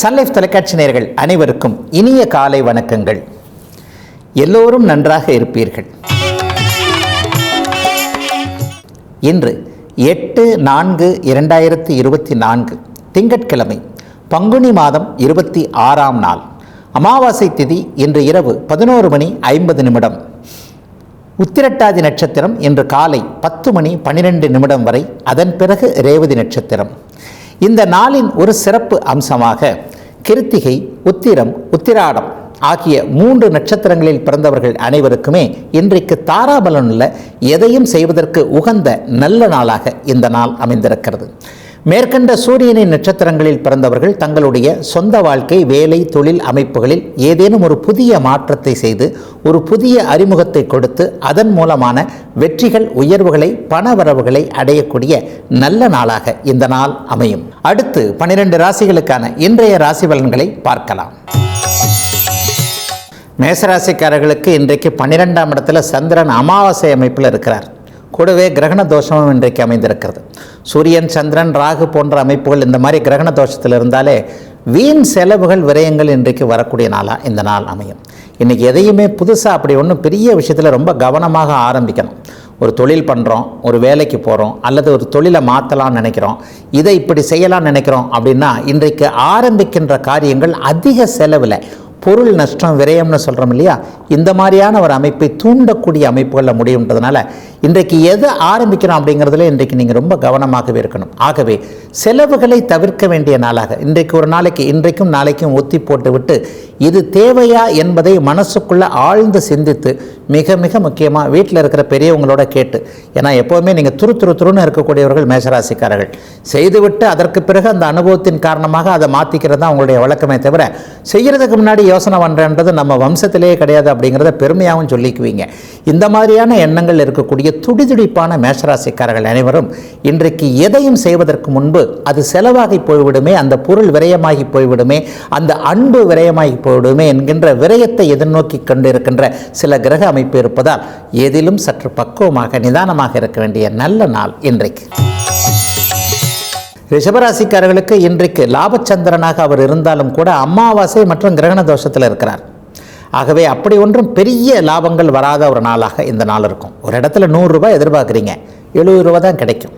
Sun Life தொலைக்காட்சி நேர்கள் அனைவருக்கும் இனிய காலை வணக்கங்கள். எல்லோரும் நன்றாக இருப்பீர்கள். இன்று எட்டு நான்கு இரண்டாயிரத்தி இருபத்தி நான்கு திங்கட்கிழமை பங்குனி மாதம் இருபத்தி ஆறாம் நாள் அமாவாசை திதி இன்று இரவு பதினோரு மணி ஐம்பது நிமிடம். உத்திரட்டாதி நட்சத்திரம் இன்று காலை பத்து மணி பன்னிரெண்டு நிமிடம் வரை அதன் பிறகு ரேவதி நட்சத்திரம். இந்த நாளின் ஒரு சிறப்பு அம்சமாக கிருத்திகை உத்திரம் உத்திராடம் ஆகிய மூன்று நட்சத்திரங்களில் பிறந்தவர்கள் அனைவருக்குமே இன்றைக்கு தாராபலனுள்ள எதையும் செய்வதற்கு உகந்த நல்ல நாளாக இந்த நாள் அமைந்திருக்கிறது. மேற்கண்ட சூரியனின் நட்சத்திரங்களில் பிறந்தவர்கள் தங்களுடைய சொந்த வாழ்க்கை வேலை தொழில் அமைப்புகளில் ஏதேனும் ஒரு புதிய மாற்றத்தை செய்து ஒரு புதிய அறிமுகத்தை கொடுத்து அதன் மூலமான வெற்றிகள் உயர்வுகளை பணவரவுகளை அடையக்கூடிய நல்ல நாளாக இந்த நாள் அமையும். அடுத்து பனிரெண்டு ராசிகளுக்கான இன்றைய ராசி பலன்களை பார்க்கலாம். மேசராசிக்காரர்களுக்கு இன்றைக்கு பன்னிரெண்டாம் இடத்துல சந்திரன் அமாவாசை அமைப்பில் இருக்கிறார். கூடவே கிரகண தோஷமும் இன்றைக்கு அமைந்திருக்கிறது. சூரியன் சந்திரன் ராகு போன்ற அமைப்புகள் இந்த மாதிரி கிரகண தோஷத்தில் இருந்தாலே வீண் செலவுகள் விரயங்கள் இன்றைக்கு வரக்கூடிய நாளாக இந்த நாள் அமையும். இன்றைக்கி எதையுமே புதுசாக அப்படி ஒன்றும் பெரிய விஷயத்தில் ரொம்ப கவனமாக ஆரம்பிக்கணும். ஒரு தொழில் பண்ணுறோம் ஒரு வேலைக்கு போகிறோம் அல்லது ஒரு தொழிலை மாற்றலாம்னு நினைக்கிறோம் இதை இப்படி செய்யலாம்னு நினைக்கிறோம் அப்படின்னா இன்றைக்கு ஆரம்பிக்கின்ற காரியங்கள் அதிக செலவில் பொருள் நஷ்டம் விரயம்னு சொல்கிறோம் இல்லையா? இந்த மாதிரியான ஒரு அமைப்பை தூண்டக்கூடிய அமைப்புகளில் முடியுன்றதுனால இன்றைக்கு எதை ஆரம்பிக்கிறோம் அப்படிங்கிறதுல இன்றைக்கு நீங்கள் ரொம்ப கவனமாகவே இருக்கணும். ஆகவே செலவுகளை தவிர்க்க வேண்டிய நாளாக இன்றைக்கு ஒரு நாளைக்கு இன்றைக்கும் நாளைக்கும் ஒத்தி போட்டுவிட்டு இது தேவையா என்பதை மனசுக்குள்ளே ஆழ்ந்து சிந்தித்து மிக மிக முக்கியமாக வீட்டில் இருக்கிற பெரியவங்களோட கேட்டு ஏன்னா எப்போவுமே நீங்கள் துரு துரு துருன்னு இருக்கக்கூடியவர்கள் மேஷராசிக்காரர்கள். செய்துவிட்டு அதற்கு பிறகு அந்த அனுபவத்தின் காரணமாக அதை மாற்றிக்கிறது தான் உங்களுடைய வழக்கமே தவிர செய்கிறதுக்கு முன்னாடி யோசனை பண்ணுறன்றது நம்ம வம்சத்திலேயே கிடையாது அப்படிங்கிறத பெருமையாகவும் சொல்லிக்குவீங்க. இந்த மாதிரியான எண்ணங்கள் இருக்கக்கூடிய துடிதுடிப்பான மேஷராசிக்காரர்கள் அனைவரும் இன்றைக்கு எதையும் செய்வதற்கு முன்பு அது செலவாகி போய்விடுமே அந்த பொருள் விரயமாகி போய்விடுமே அந்த அன்பு விரயமாகி போய்விடுமே என்கின்ற விரயத்தை எதிர்நோக்கி கொண்டிருக்கின்ற சில கிரக அமைப்பு இருப்பதால் எதிலும் சற்று பக்குவமாக நிதானமாக இருக்க வேண்டிய நல்ல நாள் இன்றைக்கு. ரிஷபராசிக்காரர்களுக்கு இன்றைக்கு லாபச்சந்திரனாக அவர் இருந்தாலும் கூட அமாவாசை மற்றும் கிரகண தோஷத்தில் இருக்கிறார். ஆகவே அப்படி ஒன்றும் பெரிய லாபங்கள் வராத ஒரு நாளாக இந்த நாள் இருக்கும். ஒரு இடத்துல நூறுரூபா எதிர்பார்க்குறீங்க. எழுபது ரூபா தான் கிடைக்கும்.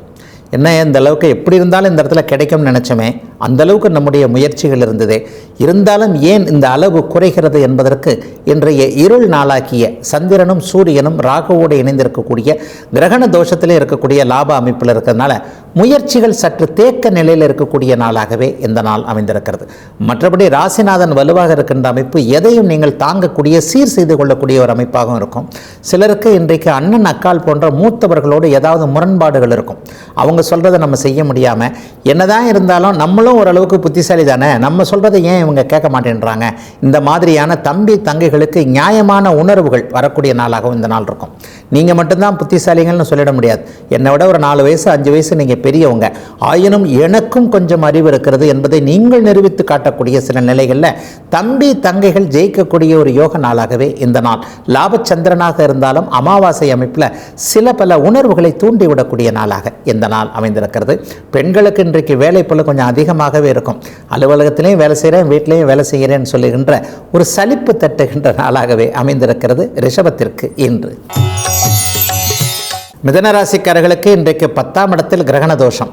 என்ன இந்த அளவுக்கு எப்படி இருந்தாலும் இந்த இடத்துல கிடைக்கும்னு நினச்சோமே அந்த அளவுக்கு நம்முடைய முயற்சிகள் இருந்தது. இருந்தாலும் ஏன் இந்த அளவு குறைகிறது என்பதற்கு இன்றைய இருள் நாளாக்கிய சந்திரனும் சூரியனும் ராகுவோடு இணைந்திருக்கக்கூடிய கிரகண தோஷத்திலே இருக்கக்கூடிய லாப அமைப்பில் இருக்கிறதுனால முயற்சிகள் சற்று தேக்க நிலையில் இருக்கக்கூடிய நாளாகவே இந்த நாள் அமைந்திருக்கிறது. மற்றபடி ராசிநாதன் வலுவாக இருக்கின்ற அமைப்பு எதையும் நீங்கள் தாங்கக்கூடிய சீர் செய்து கொள்ளக்கூடிய ஒரு அமைப்பாகவும் இருக்கும். சிலருக்கு இன்றைக்கு அண்ணன் அக்கால் போன்ற மூத்தவர்களோடு ஏதாவது முரண்பாடுகள் இருக்கும். அவங்க சொல்கிறத நம்ம செய்ய முடியாமல் என்னதான் இருந்தாலும் நம்மளும் ஓரளவுக்கு புத்திசாலி தானே? நம்ம சொல்கிறத ஏன் இவங்க கேட்க மாட்டேன்றாங்க? இந்த மாதிரியான தம்பி தங்கைகளுக்கு நியாயமான உணர்வுகள் வரக்கூடிய நாளாகவும் இந்த நாள் இருக்கும். நீங்கள் மட்டும்தான் புத்திசாலிகள்னு சொல்லிட முடியாது. என்னை விட ஒரு நாலு வயசு அஞ்சு வயசு நீங்கள் பெரியவங்க. ஆயினும் எனக்கும் கொஞ்சம் அறிவு இருக்கிறது என்பதை நீங்கள் நிரூபித்து காட்டக்கூடிய சில நிலைகளில் தம்பி தங்கைகள் ஜெயிக்கக்கூடிய ஒரு யோக நாளாகவே இந்த நாள். லாபச்சந்திரனாக இருந்தாலும் அமாவாசை அமைப்பில் சில பல உணர்வுகளை தூண்டிவிடக்கூடிய நாளாக இந்த நாள் அமைந்திருக்கிறது. பெண்களுக்கு இன்றைக்கு வேலை போல கொஞ்சம் அதிகமாகவே இருக்கும். அலுவலகத்திலையும் வேலை செய்கிறேன் வீட்டிலையும் வேலை செய்கிறேன்னு சொல்லுகின்ற ஒரு சலிப்பு தட்டுகின்ற நாளாகவே அமைந்திருக்கிறது ரிஷபத்திற்கு இன்று. மிதனராசிக்காரர்களுக்கு இன்றைக்கு பத்தாம் இடத்தில் கிரகண தோஷம்.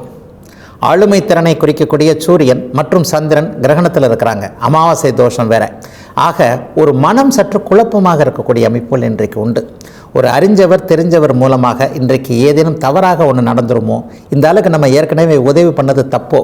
ஆளுமை திறனை குறிக்கக்கூடிய சூரியன் மற்றும் சந்திரன் கிரகணத்தில் இருக்கிறாங்க. அமாவாசை தோஷம் வேற. ஆக ஒரு மனம் சற்று குழப்பமாக இருக்கக்கூடிய அமைப்புகள் இன்றைக்கு உண்டு. ஒரு அறிஞ்சவர் தெரிஞ்சவர் மூலமாக இன்றைக்கு ஏதேனும் தவறாக ஒன்று நடந்துருமோ? இந்த அளவுக்கு நம்ம ஏற்கனவே உதவி பண்ணது தப்போ?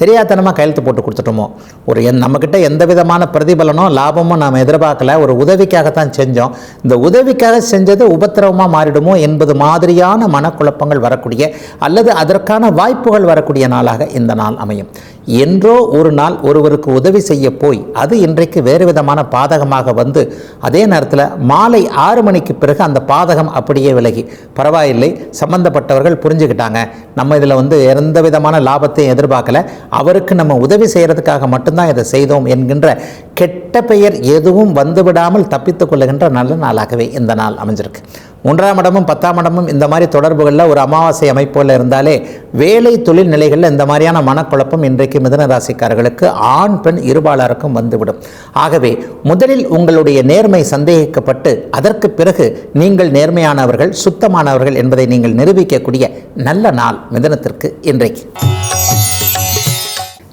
தெரியாதனமாக கையெழுத்து போட்டு கொடுத்துட்டோமோ? ஒரு என் நம்மக்கிட்ட எந்த விதமான பிரதிபலனோ லாபமோ நாம் எதிர்பார்க்கல. ஒரு உதவிக்காகத்தான் செஞ்சோம். இந்த உதவிக்காக செஞ்சது உபத்திரவமாக மாறிடுமோ என்பது மாதிரியான மனக்குழப்பங்கள் வரக்கூடிய அல்லது அதற்கான வாய்ப்புகள் வரக்கூடிய நாளாக இந்த நாள் அமையும். என்றோ ஒரு நாள் ஒருவருக்கு உதவி செய்ய போய் அது இன்றைக்கு வேறு விதமான பாதகமாக வந்து அதே நேரத்தில் மாலை ஆறு மணிக்கு பிறகு அந்த பாதகம் அப்படியே விலகி. பரவாயில்லை சம்பந்தப்பட்டவர்கள் புரிஞ்சுக்கிட்டாங்க. நம்ம இதில் வந்து எந்த விதமான லாபத்தையும் எதிர்பார்க்கல. அவருக்கு நம்ம உதவி செய்கிறதுக்காக மட்டும்தான் இதை செய்தோம் என்கின்ற கெட்ட பெயர் எதுவும் வந்துவிடாமல் தப்பித்துக் கொள்ளுகின்ற நல்ல நாளாகவே இந்த நாள் அமைஞ்சிருக்கு. மூன்றாம் இடமும் பத்தாம் இடமும் இந்த மாதிரி தொடர்புகளில் ஒரு அமாவாசை அமைப்புகளில் இருந்தாலே வேலை தொழில் நிலைகளில் இந்த மாதிரியான மனக்குழப்பம் இன்றைக்கு மிதன ராசிக்காரர்களுக்கு ஆண் பெண் இருபாலருக்கும் வந்துவிடும். ஆகவே முதலில் உங்களுடைய நேர்மை சந்தேகிக்கப்பட்டு அதற்கு பிறகு நீங்கள் நேர்மையானவர்கள் சுத்தமானவர்கள் என்பதை நீங்கள் நிரூபிக்கக்கூடிய நல்ல நாள் மிதனத்திற்கு இன்றைக்கு.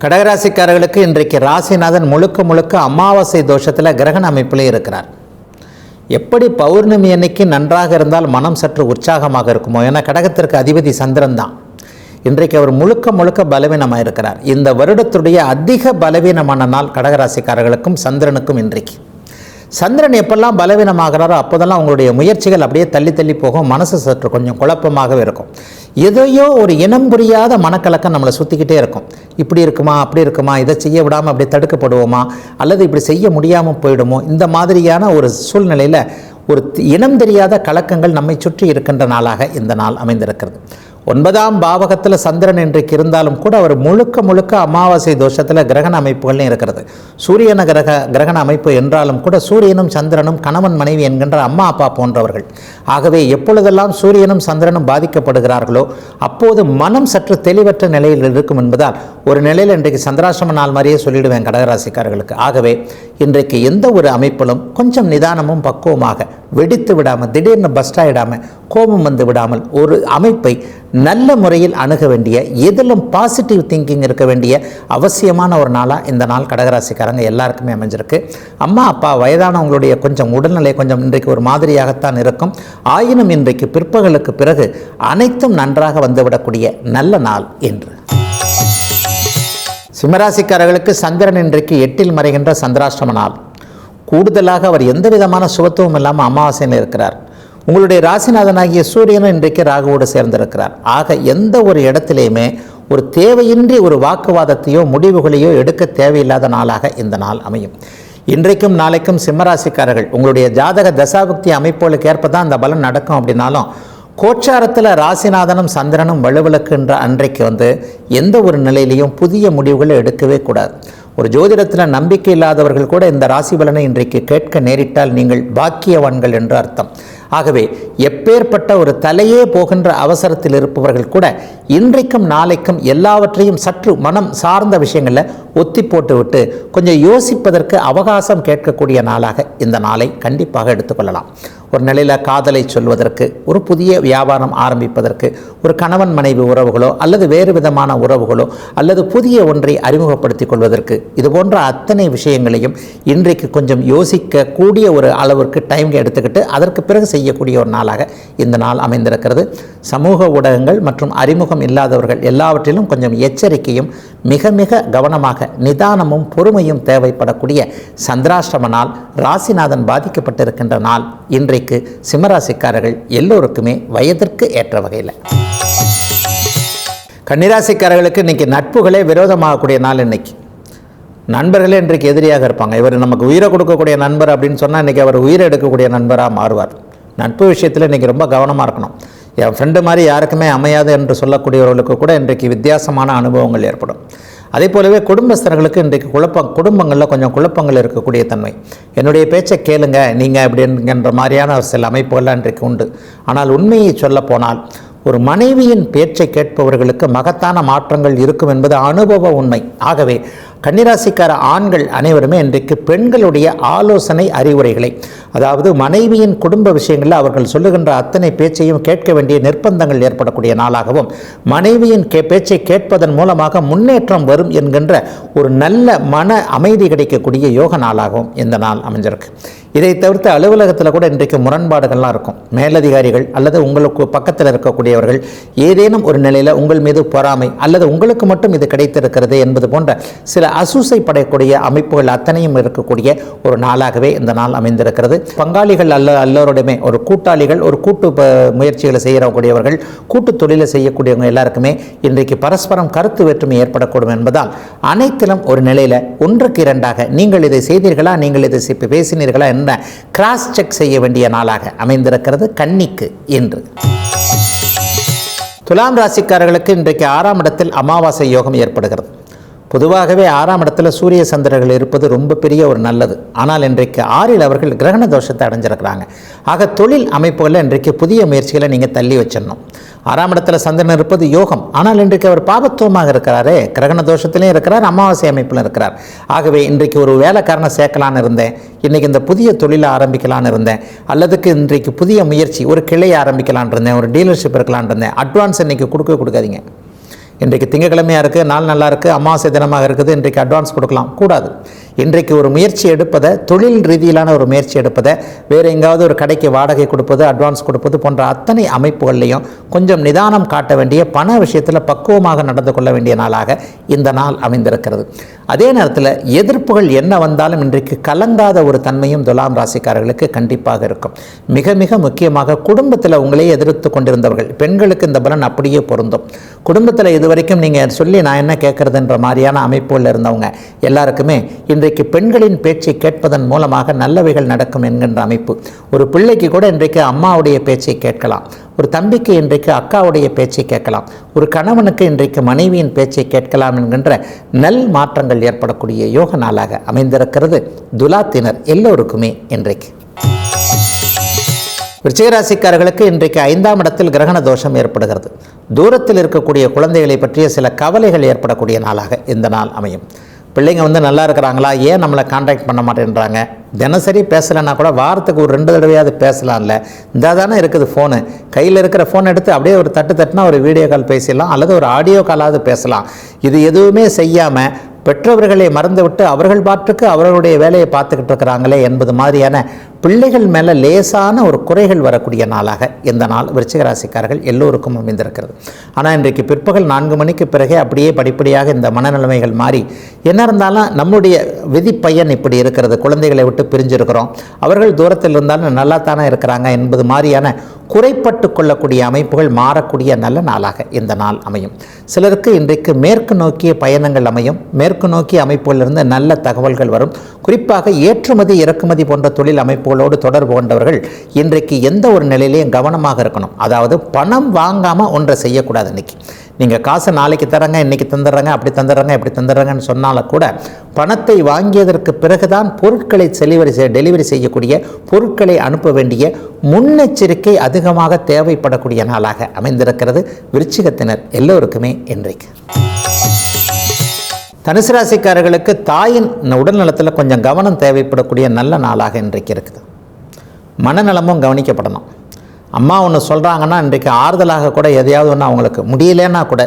கடகராசிக்காரர்களுக்கு இன்றைக்கு ராசிநாதன் முழுக்க முழுக்க அமாவாசை தோஷத்தில் கிரகண அமைப்பிலே இருக்கிறார். எப்படி பௌர்ணமி அன்னைக்கு நன்றாக இருந்தால் மனம் சற்று உற்சாகமாக இருக்குமோ? ஏன்னா கடகத்திற்கு அதிபதி சந்திரன் தான். இன்றைக்கு அவர் முழுக்க முழுக்க பலவீனமாக இருக்கிறார் இந்த வருடத்துடைய அதிக பலவீனமான நாள் கடகராசிக்காரர்களுக்கும் சந்திரனுக்கும் இன்றைக்கு. சந்திரன் எப்பெல்லாம் பலவீனமாகிறாரோ அப்போதெல்லாம் உங்களுடைய முயற்சிகள் அப்படியே தள்ளி தள்ளி போகும். மனசு சற்று கொஞ்சம் குழப்பமாகவே இருக்கும். எதையோ ஒரு இனம் புரியாத மனக்கலக்கம் நம்மளை சுற்றிக்கிட்டே இருக்கும். இப்படி இருக்குமா அப்படி இருக்குமா இதை செய்ய விடாமல் அப்படி தடுக்கப்படுவோமா அல்லது இப்படி செய்ய முடியாமல் போயிடுமோ இந்த மாதிரியான ஒரு சூழ்நிலையில் ஒரு இனம் தெரியாத கலக்கங்கள் நம்மை சுற்றி இருக்கின்ற நாளாக இந்த நாள் அமைந்திருக்கிறது. ஒன்பதாம் பாவகத்தில் சந்திரன் இன்றைக்கு இருந்தாலும் கூட அவர் முழுக்க முழுக்க அமாவாசை தோஷத்தில் கிரகண அமைப்புகள்னு இருக்கிறது. சூரியன கிரக கிரகண அமைப்பு என்றாலும் கூட சூரியனும் சந்திரனும் கணவன் மனைவி என்கின்ற அம்மா அப்பா போன்றவர்கள். ஆகவே எப்பொழுதெல்லாம் சூரியனும் சந்திரனும் பாதிக்கப்படுகிறார்களோ அப்போது மனம் சற்று தெளிவற்ற நிலையில் இருக்கும் என்பதால் ஒரு நிலையில் இன்றைக்கு சந்திராசிரம நாள் மாதிரியே சொல்லிடுவேன் கடகராசிக்காரர்களுக்கு. ஆகவே இன்றைக்கு எந்த ஒரு அமைப்பிலும் கொஞ்சம் நிதானமும் பக்குவமாக வெடித்து விடாமல் திடீர்னு பஸ்ட் ஆகிடாமல் கோபம் வந்து விடாமல் ஒரு அமைப்பை நல்ல முறையில் அணுக வேண்டிய எதிலும் பாசிட்டிவ் திங்கிங் இருக்க வேண்டிய அவசியமான ஒரு நாளாக இந்த நாள் கடகராசிக்காரங்க எல்லாருக்குமே அமைஞ்சிருக்கு. அம்மா அப்பா வயதானவங்களுடைய கொஞ்சம் உடல்நிலை கொஞ்சம் இன்றைக்கு ஒரு மாதிரியாகத்தான் இருக்கும். ஆயினும் இன்றைக்கு பிற்பகலுக்கு பிறகு அனைத்தும் நன்றாக வந்துவிடக்கூடிய நல்ல நாள் என்று சிம்மராசிக்காரர்களுக்கு சந்திரன் இன்றைக்கு எட்டில் மறைகின்ற சந்திராஷ்டம நாள். கூடுதலாக அவர் எந்த விதமான சுபத்துவம் இல்லாமல் அமாவாசையில் இருக்கிறார். உங்களுடைய ராசிநாதனாகிய சூரியனும் இன்றைக்கு ராகுவோடு சேர்ந்திருக்கிறார். ஆக எந்த ஒரு இடத்திலையுமே ஒரு தேவையின்றி ஒரு வாக்குவாதத்தையோ முடிவுகளையோ எடுக்க தேவையில்லாத நாளாக இந்த நாள் அமையும். இன்றைக்கும் நாளைக்கும் சிம்மராசிக்காரர்கள் உங்களுடைய ஜாதக தசாபக்தி அமைப்புகளுக்கு ஏற்ப தான் அந்த பலன் நடக்கும் அப்படின்னாலும் கோச்சாரத்தில் ராசிநாதனும் சந்திரனும் வலுவிளக்குன்ற அன்றைக்கு வந்து எந்த ஒரு நிலையிலையும் புதிய முடிவுகளை எடுக்கவே கூடாது. ஒரு ஜோதிடத்தில் நம்பிக்கை இல்லாதவர்கள் கூட இந்த ராசி பலனை இன்றைக்கு கேட்க நேரிட்டால் நீங்கள் பாக்கியவான்கள் என்று அர்த்தம். ஆகவே எப்பேற்பட்ட ஒரு தலையே போகின்ற அவசரத்தில் இருப்பவர்கள் கூட இன்றைக்கும் நாளைக்கும் எல்லாவற்றையும் சற்று மனம் சார்ந்த விஷயங்களில் ஒத்தி போட்டுவிட்டு கொஞ்சம் யோசிப்பதற்கு அவகாசம் கேட்கக்கூடிய நாளாக இந்த நாளை கண்டிப்பாக எடுத்துக்கொள்ளலாம். ஒரு நிலையில் காதலை சொல்வதற்கு ஒரு புதிய வியாபாரம் ஆரம்பிப்பதற்கு ஒரு கணவன் மனைவி உறவுகளோ அல்லது வேறு விதமான உறவுகளோ அல்லது புதிய ஒன்றை அறிமுகப்படுத்திக் கொள்வதற்கு இது போன்ற அத்தனை விஷயங்களையும் இன்றைக்கு கொஞ்சம் யோசிக்க கூடிய ஒரு அளவிற்கு டைம் எடுத்துக்கிட்டு அதற்கு பிறகு செய்யக்கூடிய ஒரு நாளாக இந்த நாள் அமைந்திருக்கிறது. சமூக ஊடகங்கள் மற்றும் அறிமுகம் இல்லாதவர்கள் எல்லாவற்றிலும் கொஞ்சம் எச்சரிக்கையும் மிக மிக கவனமாக நிதானமும் பொறுமையும் தேவைப்படக்கூடிய சந்திராஷ்டம நாள் ராசிநாதன் பாதிக்கப்பட்டிருக்கின்ற நாள் இன்றைக்கு சிம்மராசிக்காரர்கள் எல்லோருக்குமே வயதிற்கு ஏற்ற வகையில். கன்னிராசிக்காரர்களுக்கு இன்றைக்கி நட்புகளே விரோதமாகக்கூடிய நாள் இன்னைக்கு. நண்பர்களே இன்றைக்கு எதிரியாக இருப்பாங்க. இவர் நமக்கு உயிரை கொடுக்கக்கூடிய நண்பர் அப்படின்னு சொன்னால் இன்றைக்கி அவர் உயிரை எடுக்கக்கூடிய நண்பராக மாறுவார். நட்பு விஷயத்தில் இன்றைக்கி ரொம்ப கவனமாக இருக்கணும். என் ஃப்ரெண்டு மாதிரி யாருக்குமே அமையாது என்று சொல்லக்கூடியவர்களுக்கு கூட இன்றைக்கு வித்தியாசமான அனுபவங்கள் ஏற்படும். அதே போலவே குடும்பஸ்தர்களுக்கு இன்றைக்கு குழப்பம் குடும்பங்களில் கொஞ்சம் குழப்பங்கள் இருக்கக்கூடிய தன்மை. என்னுடைய பேச்சை கேளுங்க நீங்கள் அப்படிங்கிற மாதிரியான சில அமைப்புகள்லாம் இன்றைக்கு உண்டு. ஆனால் உண்மையை சொல்ல போனால் ஒரு மனைவியின் பேச்சை கேட்பவர்களுக்கு மகத்தான மாற்றங்கள் இருக்கும் என்பது அனுபவ உண்மை. ஆகவே கன்னிராசிக்கார ஆண்கள் அனைவருமே இன்றைக்கு பெண்களுடைய ஆலோசனை அறிவுரைகளை அதாவது மனைவியின் குடும்ப விஷயங்களில் அவர்கள் சொல்லுகின்ற அத்தனை பேச்சையும் கேட்க வேண்டிய நிர்பந்தங்கள் ஏற்படக்கூடிய நாளாகவும் மனைவியின் கே பேச்சை கேட்பதன் மூலமாக முன்னேற்றம் வரும் என்கின்ற ஒரு நல்ல மன அமைதி கிடைக்கக்கூடிய யோக நாளாகவும் இந்த நாள் அமைஞ்சிருக்கு. இதை தவிர்த்து அலுவலகத்தில் கூட இன்றைக்கு முரண்பாடுகள்லாம் இருக்கும். மேலதிகாரிகள் அல்லது உங்களுக்கு பக்கத்தில் இருக்கக்கூடியவர்கள் ஏதேனும் ஒரு நிலையில் உங்கள் மீது பொறாமை அல்லது உங்களுக்கு மட்டும் இது கிடைத்திருக்கிறது என்பது போன்ற சில அசூசை படையக்கூடிய அமைப்புகள் அத்தனையும் இருக்கக்கூடிய ஒரு நாளாகவே இந்த நாள் அமைந்திருக்கிறது. பங்காளிகள் அல்ல எல்லோருடையுமே ஒரு கூட்டாளிகள் ஒரு கூட்டு முயற்சிகளை செய்கிறக்கூடியவர்கள் கூட்டு தொழிலை செய்யக்கூடியவங்க எல்லாருக்குமே இன்றைக்கு பரஸ்பரம் கருத்து வேற்றுமை ஏற்படக்கூடும் என்பதால் அனைத்திலும் ஒரு நிலையில் ஒன்றுக்கு இரண்டாக நீங்கள் இதை செய்தீர்களா நீங்கள் இதை பேசினீர்களா என்ற கிராஸ் செக் செய்ய வேண்டிய நாளாக அமைந்திருக்கிறது கன்னிக்கு என்று துலாம் ராசிக்காரர்களுக்கு இன்றைக்கு ஆறாம் இடத்தில் அமாவாசை யோகம் ஏற்படுகிறது. பொதுவாகவே ஆறாம் இடத்துல சூரிய சந்திரர்கள் இருப்பது ரொம்ப பெரிய ஒரு நல்லது. ஆனால் இன்றைக்கு ஆறில் அவர்கள் கிரகண தோஷத்தை அடைஞ்சிருக்கிறாங்க. ஆக தொழில் அமைப்புகளில் இன்றைக்கு புதிய முயற்சிகளை நீங்கள் தள்ளி வச்சிடணும். ஆறாம் இடத்துல சந்திரன் இருப்பது யோகம். ஆனால் இன்றைக்கு அவர் பாபத்துவமாக இருக்கிறாரே. கிரகண தோஷத்திலையும் இருக்கிறார் அமாவாசை அமைப்பிலும் இருக்கிறார். ஆகவே இன்றைக்கு ஒரு வேலைக்காரனை சேர்க்கலான்னு இருந்தேன். இன்றைக்கி இந்த புதிய தொழிலை ஆரம்பிக்கலான்னு இருந்தேன். அல்லதுக்கு இன்றைக்கு புதிய முயற்சி ஒரு கிளை ஆரம்பிக்கலான் இருந்தேன். ஒரு டீலர்ஷிப் இருக்கலான் இருந்தேன். அட்வான்ஸ் இன்றைக்கி கொடுக்க கொடுக்காதீங்க. இன்றைக்கு திங்கக்கிழமையாக இருக்குது நாள் நல்லா இருக்குது அமாவாசை தினமாக இருக்குது இன்றைக்கு அட்வான்ஸ் கொடுக்கலாம். கூடாது. இன்றைக்கு ஒரு முயற்சி எடுப்பதை தொழில் ரீதியிலான ஒரு முயற்சி எடுப்பதை வேறு எங்காவது ஒரு கடைக்கு வாடகை கொடுப்பது அட்வான்ஸ் கொடுப்பது போன்ற அத்தனை அமைப்புகள்லையும் கொஞ்சம் நிதானம் காட்ட வேண்டிய பண விஷயத்தில் பக்குவமாக நடந்து கொள்ள வேண்டிய நாளாக இந்த நாள் அமைந்திருக்கிறது. அதே நேரத்தில் எதிர்ப்புகள் என்ன வந்தாலும் இன்றைக்கு கலங்காத ஒரு தன்மையும் துலாம் ராசிக்காரர்களுக்கு கண்டிப்பாக இருக்கும். மிக மிக முக்கியமாக குடும்பத்தில் உங்களே எதிர்த்து கொண்டிருந்தவர்கள் பெண்களுக்கு இந்த பலன் அப்படியே பொருந்தும். குடும்பத்தில் இதுவரைக்கும் நீங்கள் சொல்லி நான் என்ன கேட்குறதுன்ற மாதிரியான அமைப்புகளில் இருந்தவங்க எல்லாருக்குமே இன்றைக்கு பெண்களின் பேச்சை கேட்பதன் மூலமாக நல்லவைகள் நடக்கும் என்கின்ற அமைப்பு. ஒரு பிள்ளைக்கு கூட இன்றைக்கு அம்மாவுடைய பேச்சை கேட்கலாம். ஒரு தம்பிக்கு இன்றைக்கு அக்காவுடைய பேச்சை கேட்கலாம். ஒரு கணவனுக்கு இன்றைக்கு மனைவியின் பேச்சை கேட்கலாம் என்கின்ற நல் மாற்றங்கள் ஏற்படக்கூடிய யோக நாளாக அமைந்திருக்கிறது துலாத்தினர் எல்லோருக்குமே இன்றைக்கு. விருச்சிகராசிக்காரர்களுக்கு இன்றைக்கு ஐந்தாம் இடத்தில் கிரகண தோஷம் ஏற்படுகிறது. தூரத்தில் இருக்கக்கூடிய குழந்தைகளை பற்றிய சில கவலைகள் ஏற்படக்கூடிய நாளாக இந்த நாள் அமையும். பிள்ளைங்க வந்து நல்லா இருக்கிறாங்களா? ஏன் நம்மளை காண்டாக்ட் பண்ண மாட்டேன்றாங்க? தினசரி பேசலைன்னா கூட வாரத்துக்கு ஒரு ரெண்டு தடவையாவது பேசலாம்ல. இந்த தானே இருக்குது ஃபோனு கையில் இருக்கிற ஃபோன் எடுத்து அப்படியே ஒரு தட்டு தட்டுனா ஒரு வீடியோ கால் பேசிடலாம் அல்லது ஒரு ஆடியோ காலாவது பேசலாம். இது எதுவுமே செய்யாமல் பெற்றவர்களை மறந்துவிட்டு அவர்கள் பாட்டுக்கு அவர்களுடைய வேலையை பார்த்துக்கிட்டு இருக்கிறாங்களே என்பது மாதிரியான பிள்ளைகள் மேலே லேசான ஒரு குறைகள் வரக்கூடிய நாளாக இந்த நாள் விருச்சிகராசிக்காரர்கள் எல்லோருக்கும் அமைந்திருக்கிறது. ஆனால் இன்றைக்கு பிற்பகல் நான்கு மணிக்கு பிறகே அப்படியே படிப்படியாக இந்த மனநிலைமைகள் மாறி என்ன இருந்தாலும் நம்முடைய விதி பையன் இப்படி இருக்கிறது குழந்தைகளை விட்டு பிரிஞ்சிருக்கிறோம். அவர்கள் தூரத்தில் இருந்தாலும் நல்லா தானே இருக்கிறாங்க என்பது மாதிரியான குறைப்பட்டு கொள்ளக்கூடிய அமைப்புகள் மாறக்கூடிய நல்ல நாளாக இந்த நாள் அமையும். சிலருக்கு இன்றைக்கு மேற்கு நோக்கிய பயணங்கள் அமையும். மேற்கு நோக்கிய அமைப்புகளிலிருந்து நல்ல தகவல்கள் வரும். குறிப்பாக ஏற்றுமதி இறக்குமதி போன்ற தொழில் அமைப்புகளோடு தொடர்பு கொண்டவர்கள் இன்றைக்கு எந்த ஒரு நிலையிலையும் கவனமாக இருக்கணும். அதாவது பணம் வாங்காமல் ஒன்றை செய்யக்கூடாது இன்னைக்கு. நீங்கள் காசை நாளைக்கு தரங்க இன்றைக்கி தந்துடுறாங்க அப்படி தந்துடுறாங்க இப்படி தந்துடுறாங்கன்னு சொன்னாலும் கூட பணத்தை வாங்கியதற்கு பிறகுதான் பொருட்களை செலிவரி செய் டெலிவரி செய்யக்கூடிய பொருட்களை அனுப்ப வேண்டிய முன்னெச்சரிக்கை அதிகமாக தேவைப்படக்கூடிய நாளாக அமைந்திருக்கிறது. விருச்சிகத்தினர் எல்லோருக்குமே இன்றைக்கு. தனுசு ராசிக்காரர்களுக்கு தாயின் உடல்நலத்தில் கொஞ்சம் கவனம் தேவைப்படக்கூடிய நல்ல நாளாக இன்றைக்கு இருக்குது. மனநலமும் கவனிக்கப்படணும். அம்மா ஒன்று சொல்கிறாங்கன்னா இன்றைக்கு ஆறுதலாக கூட எதையாவது ஒன்று அவங்களுக்கு முடியலன்னா கூட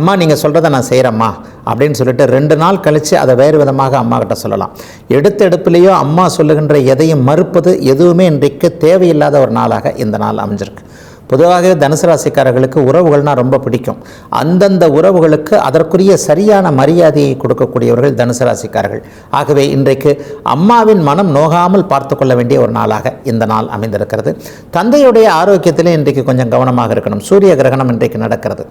அம்மா நீங்கள் சொல்கிறத நான் செய்கிறேம்மா அப்படின்னு சொல்லிட்டு ரெண்டு நாள் கழித்து அதை வேறு விதமாக அம்மா கிட்ட சொல்லலாம். எடுத்த எடுப்பிலேயோ அம்மா சொல்லுகின்ற எதையும் மறுப்பது எதுவுமே இன்றைக்கு தேவையில்லாத ஒரு நாளாக இந்த நாள் அமைஞ்சிருக்கு. பொதுவாகவே தனுசு ராசிக்காரர்களுக்கு உறவுகள்னால் ரொம்ப பிடிக்கும். அந்தந்த உறவுகளுக்கு அதற்குரிய சரியான மரியாதையை கொடுக்கக்கூடியவர்கள் தனுசு ராசிக்காரர்கள். ஆகவே இன்றைக்கு அம்மாவின் மனம் நோகாமல் பார்த்து கொள்ள வேண்டிய ஒரு நாளாக இந்த நாள் அமைந்திருக்கிறது. தந்தையுடைய ஆரோக்கியத்திலே இன்றைக்கு கொஞ்சம் கவனமாக இருக்கணும். சூரிய கிரகணம் இன்றைக்கு நடக்கிறது.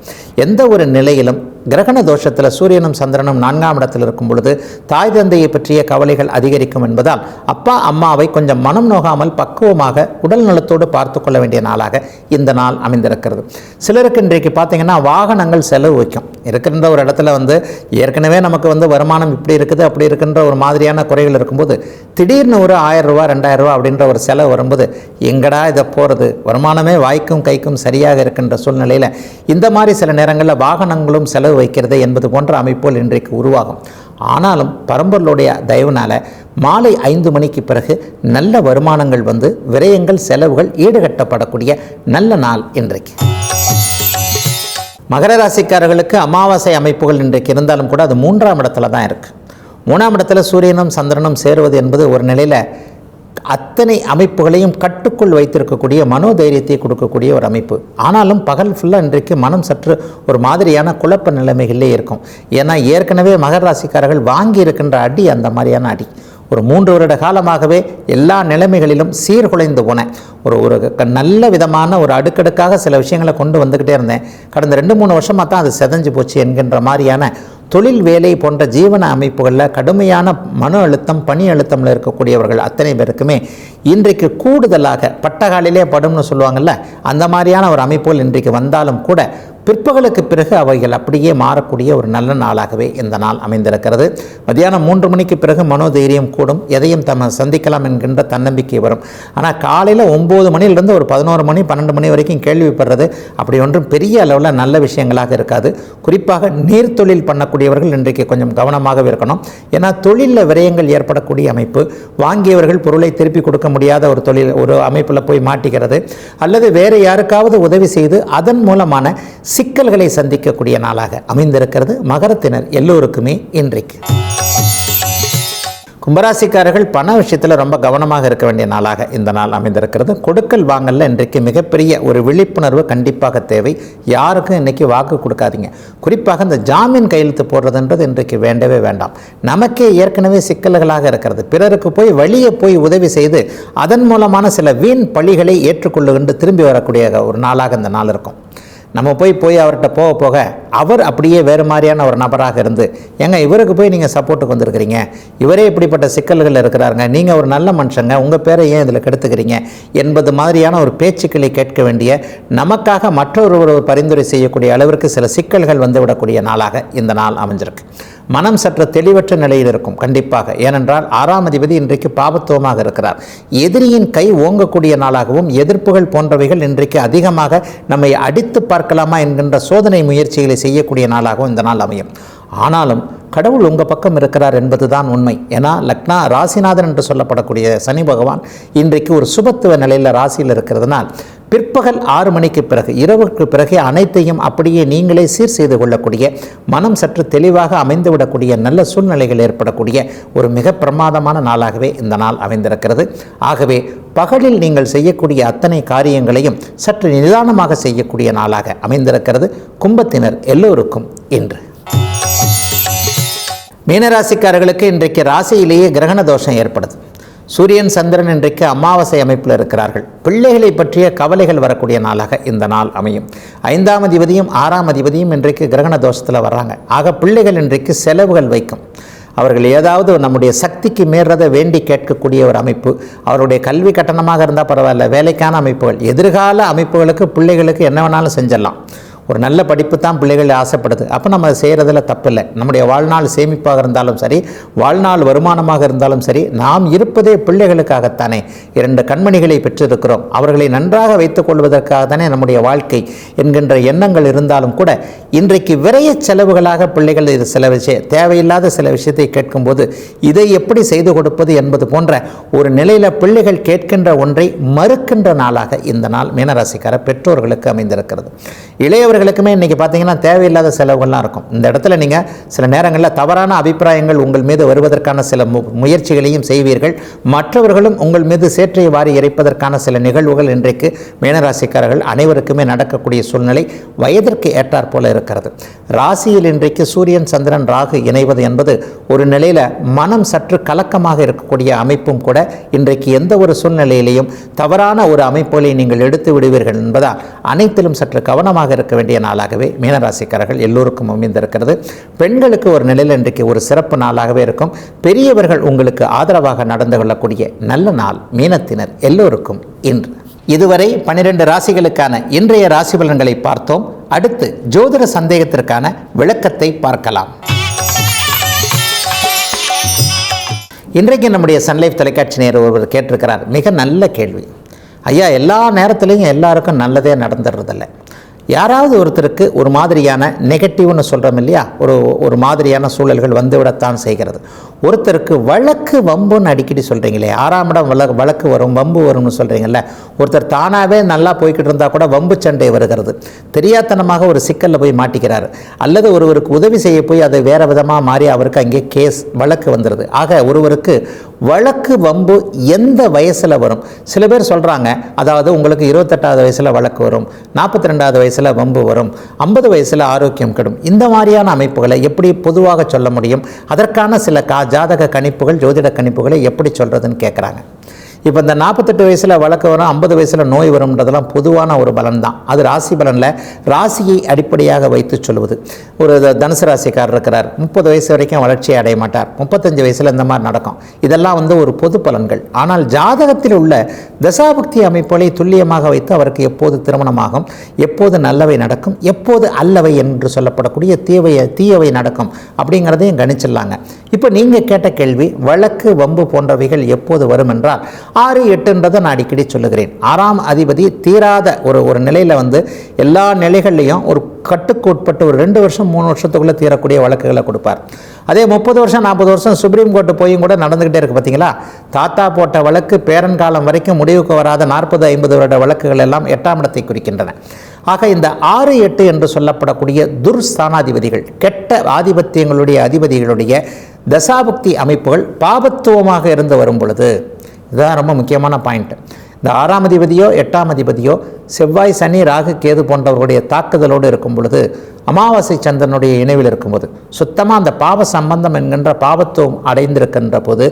எந்த ஒரு நிலையிலும் கிரகண தோஷத்தில் சூரியனும் சந்திரனும் நான்காம் இடத்தில் இருக்கும் பொழுது தாய் தந்தையை பற்றிய கவலைகள் அதிகரிக்கும் என்பதால் அப்பா அம்மாவை கொஞ்சம் மனம் நோகாமல் பக்குவமாக உடல் நலத்தோடு பார்த்து கொள்ள வேண்டிய நாளாக இந்த நாள் அமைந்திருக்கிறது. சிலருக்கு இன்றைக்கு பார்த்தீங்கன்னா வாகனங்கள் செலவு வைக்கும். இருக்கின்ற ஒரு இடத்துல வந்து ஏற்கனவே நமக்கு வந்து வருமானம் இப்படி இருக்குது அப்படி இருக்கின்ற ஒரு மாதிரியான குறைகள் இருக்கும்போது திடீர்னு ஒரு ஆயிரம் ரூபா ரெண்டாயிரம் ரூபா அப்படின்ற ஒரு செலவு வரும்போது எங்கடா இதை போகிறது வருமானமே வாய்க்கும் கைக்கும் சரியாக இருக்கின்ற சூழ்நிலையில் இந்த மாதிரி சில நேரங்களில் வாகனங்களும் செலவு வைக்கிறது என்பது போன்ற அமைப்புகள் இன்றைக்கு உருவாகும். ஆனாலும் பரம்பொருளுடைய தயவுனால் மாலை ஐந்து மணிக்கு பிறகு நல்ல வருமானங்கள் வந்து விரயங்கள் செலவுகள் ஈடுகட்டப்படக்கூடிய நல்ல நாள் இன்றைக்கு. மகர ராசிக்காரர்களுக்கு அமாவாசை அமைப்புகள் இன்றைக்கு இருந்தாலும் கூட அது மூன்றாம் இடத்துல தான் இருக்குது மூணாம் இடத்துல சூரியனும் சந்திரனும் சேருவது என்பது ஒரு நிலையில் அத்தனை அமைப்புகளையும் கட்டுக்குள் வைத்திருக்கக்கூடிய மனோதைரியத்தை கொடுக்கக்கூடிய ஒரு அமைப்பு. ஆனாலும் பகல் ஃபுல்லாக இன்றைக்கு மனம் சற்று ஒரு மாதிரியான குழப்ப நிலைமைகளிலே இருக்கும். ஏன்னா ஏற்கனவே மகர ராசிக்காரர்கள் வாங்கி இருக்கின்ற அடி அந்த மாதிரியான அடி. ஒரு மூன்று வருட காலமாகவே எல்லா நிலைமைகளிலும் சீர்குலைந்து போனேன் ஒரு ஒரு நல்ல விதமான ஒரு அடுக்கடுக்காக சில விஷயங்களை கொண்டு வந்துக்கிட்டே இருந்தேன். கடந்த ரெண்டு மூணு வருஷமாக தான் அது செதஞ்சு போச்சு என்கின்ற மாதிரியான தொழில் வேலை போன்ற ஜீவன அமைப்புகளில் கடுமையான மன அழுத்தம் பணி அழுத்தமில் இருக்கக்கூடியவர்கள் அத்தனை பேருக்குமே இன்றைக்கு கூடுதலாக பட்டகாலிலே படும்னு சொல்லுவாங்கல்ல அந்த மாதிரியான ஒரு அமைப்புகள் இன்றைக்கு வந்தாலும் கூட பிற்பகலுக்கு பிறகு அவைகள் அப்படியே மாறக்கூடிய ஒரு நல்ல நாளாகவே இந்த நாள் அமைந்திருக்கிறது. மதியானம் மூன்று மணிக்கு பிறகு மனோதைரியம் கூடும். எதையும் தம்ம சந்திக்கலாம் என்கின்ற தன்னம்பிக்கை வரும். ஆனால் காலையில் ஒம்பது மணிலிருந்து ஒரு பதினோரு மணி பன்னெண்டு மணி வரைக்கும் கேள்விப்படுறது அப்படி ஒன்றும் பெரிய அளவில் நல்ல விஷயங்களாக இருக்காது. குறிப்பாக நீர்த்தொழில் பண்ணக்கூடியவர்கள் இன்றைக்கு கொஞ்சம் கவனமாக இருக்கணும். ஏன்னா தொழிலில் விரயங்கள் ஏற்படக்கூடிய அமைப்பு. வாங்கியவர்கள் பொருளை திருப்பி கொடுக்க முடியாத ஒரு தொழில் ஒரு அமைப்பில் போய் மாட்டிக்கிறது. அல்லது வேறு யாருக்காவது உதவி செய்து அதன் மூலமான சிக்கல்களை சந்திக்கக்கூடிய நாளாக அமைந்திருக்கிறது. மகரத்தினர் எல்லோருக்குமே இன்றைக்கு. கும்பராசிக்காரர்கள் பண விஷயத்தில் ரொம்ப கவனமாக இருக்க வேண்டிய நாளாக இந்த நாள் அமைந்திருக்கிறது. கொடுக்கல் வாங்கல்ல இன்றைக்கு மிகப்பெரிய ஒரு விழிப்புணர்வு கண்டிப்பாக தேவை. யாருக்கும் இன்றைக்கி வாக்கு கொடுக்காதீங்க. குறிப்பாக இந்த ஜாமீன் கையெழுத்து போடுறதுன்றது இன்றைக்கு வேண்டவே வேண்டாம். நமக்கே ஏற்கனவே சிக்கல்களாக இருக்கிறது. பிறருக்கு போய் வழியே போய் உதவி செய்து அதன் மூலமான சில வீண் பழிகளை ஏற்றுக்கொள்ளுகின்ற திரும்பி வரக்கூடிய ஒரு நாளாக இந்த நாள் இருக்கும். நம்ம போய் போய் அவர்கிட்ட போக போக அவர் அப்படியே வேறு மாதிரியான ஒரு நபராக இருந்து ஏங்க இவருக்கு போய் நீங்கள் சப்போர்ட்டுக்கு வந்திருக்கிறீங்க. இவரே இப்படிப்பட்ட சிக்கல்கள் இருக்கிறாருங்க. நீங்கள் ஒரு நல்ல மனுஷங்க உங்கள் பேரை ஏன் இதில் கெடுத்துக்கிறீங்க என்பது மாதிரியான ஒரு பேச்சுக்களை கேட்க வேண்டிய நமக்காக மற்றொருவர் பரிந்துரை செய்யக்கூடிய அளவிற்கு சில சிக்கல்கள் வந்துவிடக்கூடிய நாளாக இந்த நாள் அமைஞ்சிருக்கு. மனம் சற்று தெளிவற்ற நிலையில் இருக்கும். கண்டிப்பாக. ஏனென்றால் ஆறாம் அதிபதி இன்றைக்கு பாபத்துவமாக இருக்கிறார். எதிரியின் கை ஓங்கக்கூடிய நாளாகவும் எதிர்ப்புகள் போன்றவைகள் இன்றைக்கு அதிகமாக நம்மை அடித்து பார்க்கலாமா என்கின்ற சோதனை முயற்சிகளை செய்யக்கூடிய நாளாகவும் இந்த நாள் அமையும். ஆனாலும் கடவுள் உங்கள் பக்கம் இருக்கிறார் என்பதுதான் உண்மை. ஏன்னா லக்னா ராசிநாதன் என்று சொல்லப்படக்கூடிய சனி பகவான் இன்றைக்கு ஒரு சுபத்துவ நிலையில் ராசியில் இருக்கிறதுனால் பிற்பகல் ஆறு மணிக்கு பிறகு இரவுக்கு பிறகு அனைத்தையும் அப்படியே நீங்களே சீர் செய்து கொள்ளக்கூடிய மனம் சற்று தெளிவாக அமைந்துவிடக்கூடிய நல்ல சூழ்நிலைகள் ஏற்படக்கூடிய ஒரு மிக பிரமாதமான நாளாகவே இந்த நாள் அமைந்திருக்கிறது. ஆகவே பகலில் நீங்கள் செய்யக்கூடிய அத்தனை காரியங்களையும் சற்று நிதானமாக செய்யக்கூடிய நாளாக அமைந்திருக்கிறது. கும்பத்தினர் எல்லோருக்கும் இன்று. மீனராசிக்காரர்களுக்கு இன்றைக்கு ராசியிலேயே கிரகண தோஷம் ஏற்படுது. சூரியன் சந்திரன் இன்றைக்கு அமாவாசை அமைப்பில் இருக்கிறார்கள். பிள்ளைகளை பற்றிய கவலைகள் வரக்கூடிய நாளாக இந்த நாள் அமையும். ஐந்தாம் அதிபதியும் ஆறாம் அதிபதியும் இன்றைக்கு கிரகண தோஷத்தில் வர்றாங்க. ஆக பிள்ளைகள் இன்றைக்கு செலவுகள் வைக்கும். அவர்கள் ஏதாவது நம்முடைய சக்திக்கு மீறதை வேண்டி கேட்கக்கூடிய ஒரு அமைப்பு. அவருடைய கல்வி கட்டணமாக இருந்தால் பரவாயில்ல வேலைக்கான அமைப்புகள். எதிர்கால அமைப்புகளுக்கு பிள்ளைகளுக்கு என்ன வேணாலும் செஞ்சிடலாம். ஒரு நல்ல படிப்பு தான் பிள்ளைகள் ஆசைப்படுது. அப்போ நம்ம செய்கிறதுல தப்பில்லை. நம்முடைய வாழ்நாள் சேமிப்பாக இருந்தாலும் சரி வாழ்நாள் வருமானமாக இருந்தாலும் சரி நாம் இருப்பதே பிள்ளைகளுக்காகத்தானே. இரண்டு கண்மணிகளை பெற்றிருக்கிறோம். அவர்களை நன்றாக வைத்துக் கொள்வதற்காக தானே நம்முடைய வாழ்க்கை என்கின்ற எண்ணங்கள் இருந்தாலும் கூட இன்றைக்கு விரைய செலவுகளாக பிள்ளைகள் இது சில விஷயம் தேவையில்லாத சில விஷயத்தை கேட்கும்போது இதை எப்படி செய்து கொடுப்பது என்பது போன்ற ஒரு நிலையில் பிள்ளைகள் கேட்கின்ற ஒன்றை மறுக்கின்ற நாளாக இந்த நாள் மீனராசிக்கார பெற்றோர்களுக்கு அமைந்திருக்கிறது. இளையவர்கள் மனிதர்களுக்குமே இன்றைக்கி பார்த்தீங்கன்னா தேவையில்லாத செலவுகள்லாம் இருக்கும். இந்த இடத்துல நீங்கள் சில நேரங்களில் தவறான அபிப்பிராயங்கள் உங்கள் மீது வருவதற்கான சில மு முயற்சிகளையும் செய்வீர்கள். மற்றவர்களும் உங்கள் மீது சேற்றை வாரி இறைப்பதற்கான சில நிகழ்வுகள் இன்றைக்கு மீனராசிக்காரர்கள் அனைவருக்குமே நடக்கக்கூடிய சூழ்நிலை வயதிற்கு ஏற்றாற் போல இருக்கிறது. ராசியில் இன்றைக்கு சூரியன் சந்திரன் ராகு இணைவது என்பது ஒரு நிலையில் மனம் சற்று கலக்கமாக இருக்கக்கூடிய அமைப்பும் கூட இன்றைக்கு எந்த ஒரு சூழ்நிலையிலையும் தவறான ஒரு அமைப்புகளை நீங்கள் எடுத்து விடுவீர்கள் என்பதால் அனைத்திலும் சற்று கவனமாக இருக்க வேண்டிய வேண்டிய நாளாகவே மீனராசிக்காரர்கள் எல்லோருக்கும் அமைந்திருக்கிறது. பெண்களுக்கு ஒரு நிலையில் இன்றைக்கு ஒரு சிறப்பு நாளாகவே இருக்கும். பெரியவர்கள் உங்களுக்கு ஆதரவாக நடந்து கொள்ளக்கூடிய நல்ல நாள் மீனத்தினர் எல்லோருக்கும் இன்று. இதுவரை பனிரெண்டு ராசிகளுக்கான இன்றைய ராசி பலன்களை பார்த்தோம். அடுத்து ஜோதிட சந்தேகத்திற்கான விளக்கத்தை பார்க்கலாம். இன்றைக்கு நம்முடைய சன்லைஃப் தொலைக்காட்சி நேர் ஒருவர் கேட்டிருக்கிறார். மிக நல்ல கேள்வி. ஐயா எல்லா நேரத்துலையும் எல்லாருக்கும் நல்லதே நடந்துடுறதில்லை. யாராவது ஒருத்தருக்கு ஒரு மாதிரியான நெகட்டிவ்னு சொல்கிறோம் இல்லையா? ஒரு ஒரு மாதிரியான சூழல்கள் வந்துவிடத்தான் செய்கிறது. ஒருத்தருக்கு வழக்கு வம்புன்னு அடிக்கடி சொல்கிறீங்களே ஆறாம் இடம் வழக்கு வழக்கு வரும் வம்பு வரும்னு சொல்கிறீங்கல்ல ஒருத்தர் தானாகவே நல்லா போய்கிட்டு இருந்தால் கூட வம்பு சண்டை வருகிறது. தெரியாத்தனமாக ஒரு சிக்கலில் போய் மாட்டிக்கிறார். அல்லது ஒருவருக்கு உதவி செய்ய போய் அது வேறு விதமாக மாறி அவருக்கு அங்கே கேஸ் வழக்கு வந்துடுது ஆக ஒருவருக்கு வழக்கு வம்பு எந்த வயசில் வரும்? சில பேர் சொல்கிறாங்க அதாவது உங்களுக்கு இருபத்தெட்டாவது வயசில் வழக்கு வரும் நாற்பத்தி ரெண்டாவது வயசில் வம்பு வரும் ஐம்பது வயசில் ஆரோக்கியம் கெடும். இந்த மாதிரியான அமைப்புகளை எப்படி பொதுவாக சொல்ல முடியும்? அதற்கான சில காஜ் ஜாதக கணிப்புகள் ஜோதிட கணிப்புகளை எப்படி சொல்கிறதுன்னு கேட்குறாங்க இப்போ இந்த நாற்பத்தெட்டு வயசில் வழக்கு வரும் ஐம்பது வயசில் நோய் வரும்ன்றதெல்லாம் பொதுவான ஒரு பலன் தான் அது ராசி பலனில் ராசியை அடிப்படையாக வைத்து சொல்வது. ஒரு தனுசு ராசிக்காரர் இருக்கிறார். முப்பது வயசு வரைக்கும் வளர்ச்சியை அடைய மாட்டார். முப்பத்தஞ்சு வயசில் இந்த மாதிரி நடக்கும். இதெல்லாம் வந்து ஒரு பொது பலன்கள். ஆனால் ஜாதகத்தில் உள்ள தசாபக்தி அமைப்புகளை துல்லியமாக வைத்து அவருக்கு எப்போது திருமணமாகும் எப்போது நல்லவை நடக்கும் எப்போது அல்லவை என்று சொல்லப்படக்கூடிய தீவைய தீயவை நடக்கும் அப்படிங்கிறதையும் கணிச்சிடலாங்க. இப்போ நீங்கள் கேட்ட கேள்வி வழக்கு வம்பு போன்றவைகள் எப்போது வரும் என்றால் ஆறு எட்டுன்றதை நான் அடிக்கடி சொல்லுகிறேன். ஆறாம் அதிபதி தீராத ஒரு ஒரு நிலையில் வந்து எல்லா நிலைகள்லையும் ஒரு கட்டுக்கு உட்பட்டு ஒரு ரெண்டு வருஷம் மூணு வருஷத்துக்குள்ளே தீரக்கூடிய வழக்குகளை கொடுப்பார். அதே முப்பது வருஷம் நாற்பது வருஷம் சுப்ரீம் கோர்ட்டு போயும் கூட நடந்துக்கிட்டே இருக்கு பார்த்தீங்களா தாத்தா போட்ட வழக்கு பேரன்காலம் வரைக்கும் முடிவுக்கு வராத நாற்பது ஐம்பது வருட வழக்குகள் எல்லாம் எட்டாம் இடத்தை குறிக்கின்றன. ஆக இந்த ஆறு எட்டு என்று சொல்லப்படக்கூடிய துர்ஸ்தானாதிபதிகள் கெட்ட ஆதிபத்தியங்களுடைய அதிபதிகளுடைய தசாபக்தி அமைப்புகள் பாபத்துவமாக இருந்து வரும் பொழுது இதுதான் ரொம்ப முக்கியமான பாயிண்ட் இந்த ஆறாம் அதிபதியோ எட்டாம் அதிபதியோ செவ்வாய் சனி ராகு கேது போன்றவர்களுடைய தாக்குதலோடு இருக்கும் பொழுது அமாவாசை சந்திரனுடைய இணைவில் இருக்கும்போது சுத்தமாக அந்த பாவ சம்பந்தம் என்கின்ற பாவத்துவம் அடைந்திருக்கின்ற போது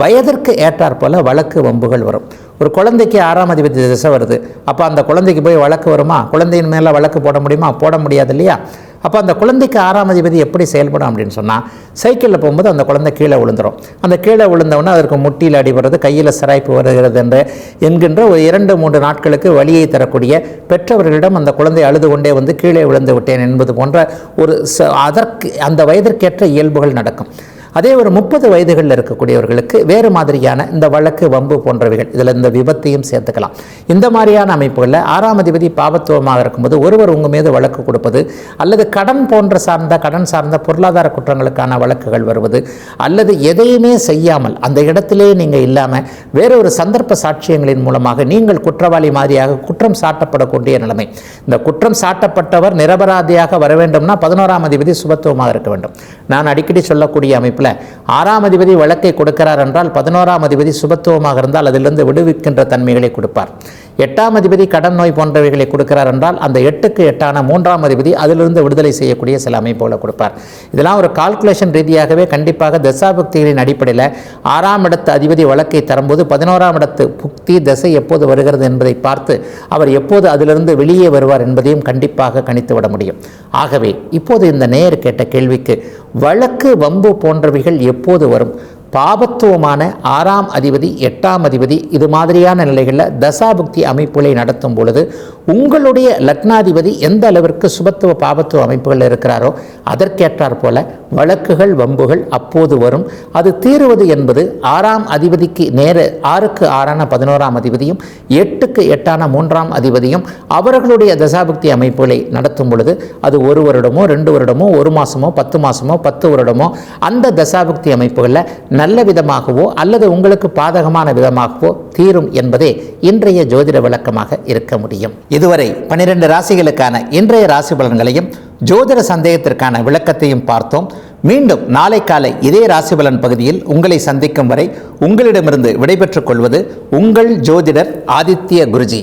வயதிற்கு ஏற்றாற்போல் வழக்கு வம்புகள் வரும். ஒரு குழந்தைக்கு ஆறாம் அதிபதி திசை வருது. அப்போ அந்த குழந்தைக்கு போய் வழக்கு வருமா? குழந்தையின் மேலே வழக்கு போட முடியுமா? போட முடியாது இல்லையா? அப்போ அந்த குழந்தைக்கு ஆறாம் அதிபதி எப்படி செயல்படும் அப்படின்னு சொன்னால் சைக்கிளில் போகும்போது அந்த குழந்தை கீழே விழுந்துடும் அந்த கீழே விழுந்தவுடனே அதற்கு முட்டியில் அடிபடுறது கையில் சிராய்ப்பு வருகிறது என்று என்கின்ற ஒரு இரண்டு மூன்று நாட்களுக்கு வழியை தரக்கூடிய பெற்றவர்களிடம் அந்த குழந்தை அழுது கொண்டே வந்து கீழே விழுந்து விட்டேன் என்பது போன்ற ஒரு ச- அதற்கு அந்த வயதிற்கேற்ற இயல்புகள் நடக்கும். அதே ஒரு முப்பது வயதுகளில் இருக்கக்கூடியவர்களுக்கு வேறு மாதிரியான இந்த வழக்கு வம்பு போன்றவைகள் இதில் இந்த விபத்தையும் சேர்த்துக்கலாம். இந்த மாதிரியான அமைப்புகளில் ஆறாம் அதிபதி பாவத்துவமாக இருக்கும்போது ஒருவர் உங்கள் மீது வழக்கு கொடுப்பது அல்லது கடன் போன்ற சார்ந்த கடன் சார்ந்த பொருளாதார குற்றங்களுக்கான வழக்குகள் வருவது அல்லது எதையுமே செய்யாமல் அந்த இடத்திலே நீங்கள் இல்லாமல் வேறொரு சந்தர்ப்ப சாட்சியங்களின் மூலமாக நீங்கள் குற்றவாளி மாதிரியாக குற்றம் சாட்டப்படக்கூடிய நிலைமை. இந்த குற்றம் சாட்டப்பட்டவர் நிரபராதியாக வர வேண்டும்னா பதினோராம் அதிபதி சுபத்துவமாக இருக்க வேண்டும். நான் அடிக்கடி சொல்லக்கூடிய அமைப்பு அமைப்பில் ஆறாம் அதிபதி வழக்கை கொடுக்கிறார் என்றால் பதினோராம் அதிபதி சுபத்துவமாக இருந்தால் அதிலிருந்து விடுவிக்கின்ற தன்மைகளை கொடுப்பார். எட்டாம் அதிபதி கடன் நோய் போன்றவைகளை கொடுக்கிறார் என்றால் அந்த எட்டுக்கு எட்டான மூன்றாம் அதிபதி அதிலிருந்து விடுதலை செய்யக்கூடிய சில அமைப்புகளை கொடுப்பார். இதெல்லாம் ஒரு கால்குலேஷன் ரீதியாகவே கண்டிப்பாக தசாபக்திகளின் அடிப்படையில் ஆறாம் இடத்து அதிபதி வழக்கை தரும்போது பதினோராம் இடத்து புக்தி தசை எப்போது வருகிறது என்பதை பார்த்து அவர் எப்போது அதிலிருந்து வெளியே வருவார் என்பதையும் கண்டிப்பாக கணித்து விட முடியும். ஆகவே இப்போது இந்த நேயர் கேட்ட கேள்விக்கு வழக்கு வம்பு போன்றவைகள் எப்போது வரும்? பாபத்துவமான ஆறாம் அதிபதி எட்டாம் அதிபதி இது மாதிரியான நிலைகளில் தசாபுக்தி அமைப்புகளை நடத்தும் பொழுது உங்களுடைய லக்னாதிபதி எந்த அளவிற்கு சுபத்துவ பாபத்துவ அமைப்புகள் இருக்கிறாரோ அதற்கேற்றார் போல வழக்குகள் வம்புகள் அப்போது வரும். அது தீருவது என்பது ஆறாம் அதிபதிக்கு நேர ஆறுக்கு ஆறான பதினோராம் அதிபதியும் எட்டுக்கு எட்டான மூன்றாம் அதிபதியும் அவர்களுடைய தசாபுக்தி அமைப்புகளை நடத்தும் பொழுது அது ஒரு வருடமோ ரெண்டு வருடமோ ஒரு மாசமோ பத்து மாசமோ பத்து வருடமோ அந்த தசாபக்தி அமைப்புகளில் நல்ல விதமாகவோ அல்லது உங்களுக்கு பாதகமான விதமாகவோ தீரும் என்பதே இன்றைய ஜோதிட விளக்கமாக இருக்க முடியும். இதுவரை பன்னிரண்டு ராசிகளுக்கான இன்றைய ராசி பலன்களையும் ஜோதிட சந்தேகத்திற்கான விளக்கத்தையும் பார்த்தோம். மீண்டும் நாளை காலை இதே ராசி பலன் பகுதியில் உங்களை சந்திக்கும் வரை உங்களிடமிருந்து விடைபெற்றுக் கொள்வது உங்கள் ஜோதிடர் ஆதித்ய குருஜி.